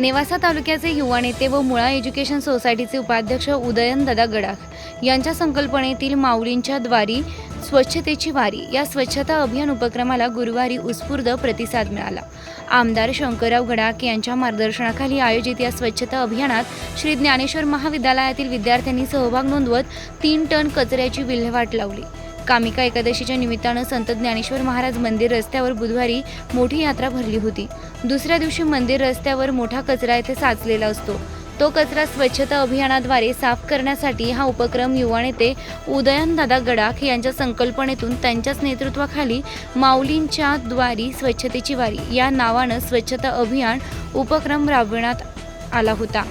नेवासा तालुक्याचे युवा नेते व मुळा एज्युकेशन सोसायटीचे उपाध्यक्ष उदयन दादा गडाख यांच्या संकल्पनेतील माऊलींच्या द्वारी स्वच्छतेची वारी या स्वच्छता अभियान उपक्रमाला गुरुवारी उत्स्फूर्त प्रतिसाद मिळाला. आमदार शंकरराव गडाख यांच्या मार्गदर्शनाखाली आयोजित या स्वच्छता अभियानात श्री ज्ञानेश्वर महाविद्यालयातील विद्यार्थ्यांनी सहभाग नोंदवत तीन टन कचऱ्याची विल्हेवाट लावली. कामिका एकादशीच्या निमित्तानं संत ज्ञानेश्वर महाराज मंदिर रस्त्यावर बुधवारी मोठी यात्रा भरली होती. दुसऱ्या दिवशी मंदिर रस्त्यावर मोठा कचरा येथे साचलेला असतो. तो कचरा स्वच्छता अभियानाद्वारे साफ करण्यासाठी हा उपक्रम युवा नेते उदयनदादा गडाख यांच्या संकल्पनेतून त्यांच्याच नेतृत्वाखाली माऊलींच्या द्वारी स्वच्छतेची वारी या नावानं स्वच्छता अभियान उपक्रम राबविण्यात आला होता.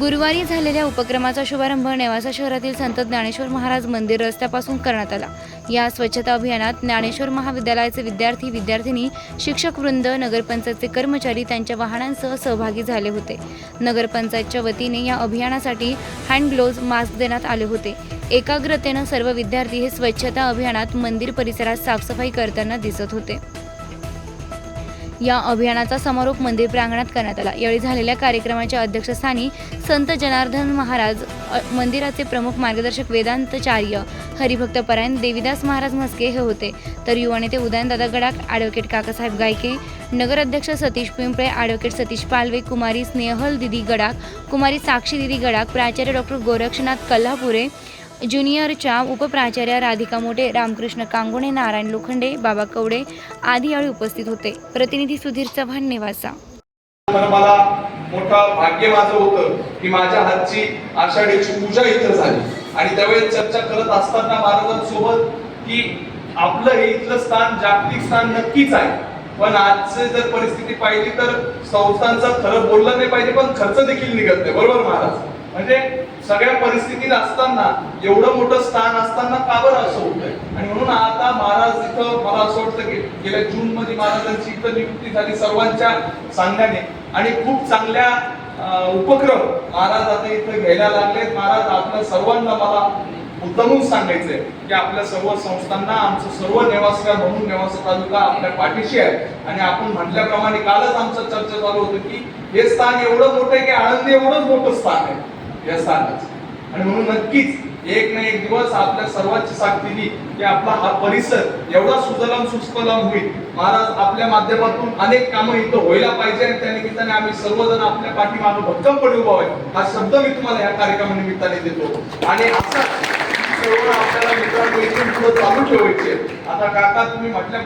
गुरुवारी झालेल्या उपक्रमाचा शुभारंभ नेवासा शहरातील संत ज्ञानेश्वर महाराज मंदिर रस्त्यापासून करण्यात आला. या स्वच्छता अभियानात ज्ञानेश्वर महाविद्यालयाचे विद्यार्थी विद्यार्थिनी शिक्षक वृंद नगरपंचायतचे कर्मचारी त्यांच्या वाहनांसह सहभागी झाले होते. नगरपंचायतच्या वतीने या अभियानासाठी हँड ग्लोव्ज मास्क देण्यात आले होते. एकाग्रतेनं सर्व विद्यार्थी हे स्वच्छता अभियानात मंदिर परिसरात साफसफाई करताना दिसत होते. या अभियानाचा समारोप मंदिर प्रांगणात करण्यात आला. यावेळी झालेल्या कार्यक्रमाच्या अध्यक्षस्थानी संत जनार्दन महाराज मंदिराचे प्रमुख मार्गदर्शक वेदांतचार्य हरिभक्त परायण देविदास महाराज म्हस्के हे होते. तर युवा नेते उदयनदादा गडाख ॲडव्होकेट काकासाहेब गायके नगराध्यक्ष सतीश पिंपळे ॲडव्होकेट सतीश पालवे कुमारी स्नेहल दिदी गडाख कुमारी साक्षी दिदी गडाख प्राचार्य डॉक्टर गोरक्षनाथ कल्हापुरे ज्युनियरच्या उपप्राचार्य राधिका मोठे रामकृष्ण कांगोणे नारायण लोखंडे बाबा कवडे आदी यावेळी उपस्थित होते. प्रतिनिधी सुधीर चव्हाण नेवासा. मला मोठा भाग्य माझं होतं की माझ्या हातची आषाढीची पूजा इथं झाली. आणि त्यावेळेस चर्चा करत असताना महाराजांसोबत की आपलं हे इथलं स्थान जागतिक स्थान नक्कीच आहे. पण आजची जर परिस्थिती पाहिली तर संस्थांचा खरं बोललं नाही पाहिजे पण खर्च देखील निघत नाही. बरोबर महाराज? म्हणजे सगळ्या परिस्थितीत असताना एवढं मोठं स्थान असताना का बरं असं होतंय? आणि म्हणून आता महाराज इथं मला असं वाटतं की गेल्या जून मध्ये महाराजांची इथं नियुक्ती झाली सर्वांच्या सांगण्याने. आणि खूप चांगल्या उपक्रम महाराज आता इथं घ्यायला लागलेत. महाराज आपल्या सर्वांना मला मुद्दामून सांगायचंय की आपल्या सर्व संस्थांना आमचं सर्व नेवासगार म्हणून नेवासा तालुका आपल्या पाठीशी आहे. आणि आपण म्हटल्याप्रमाणे कालच आमचं चर्चा चालू होतं की हे स्थान एवढं मोठं आहे की आनंदी एवढंच मोठं स्थान आहे. या आणि म्हणून नक्कीच एक ना एक दिवस आपल्या सर्वांची साथ दिली की आपला हा परिसर एवढा सुजलाम सुस्पलाम होईल. महाराज आपल्या माध्यमातून अनेक कामं इथं व्हायला पाहिजे आणि त्या निमित्ताने आम्ही सर्वजण आपल्या पाठीमागं भक्कमपणे उभा आहे. हा शब्द मी तुम्हाला या कार्यक्रमानिमित्ताने देतो. आणि असा आपल्याला मित्रांनो इथून पुढे चालू ठेवायचे. आता काका तुम्ही म्हटल्या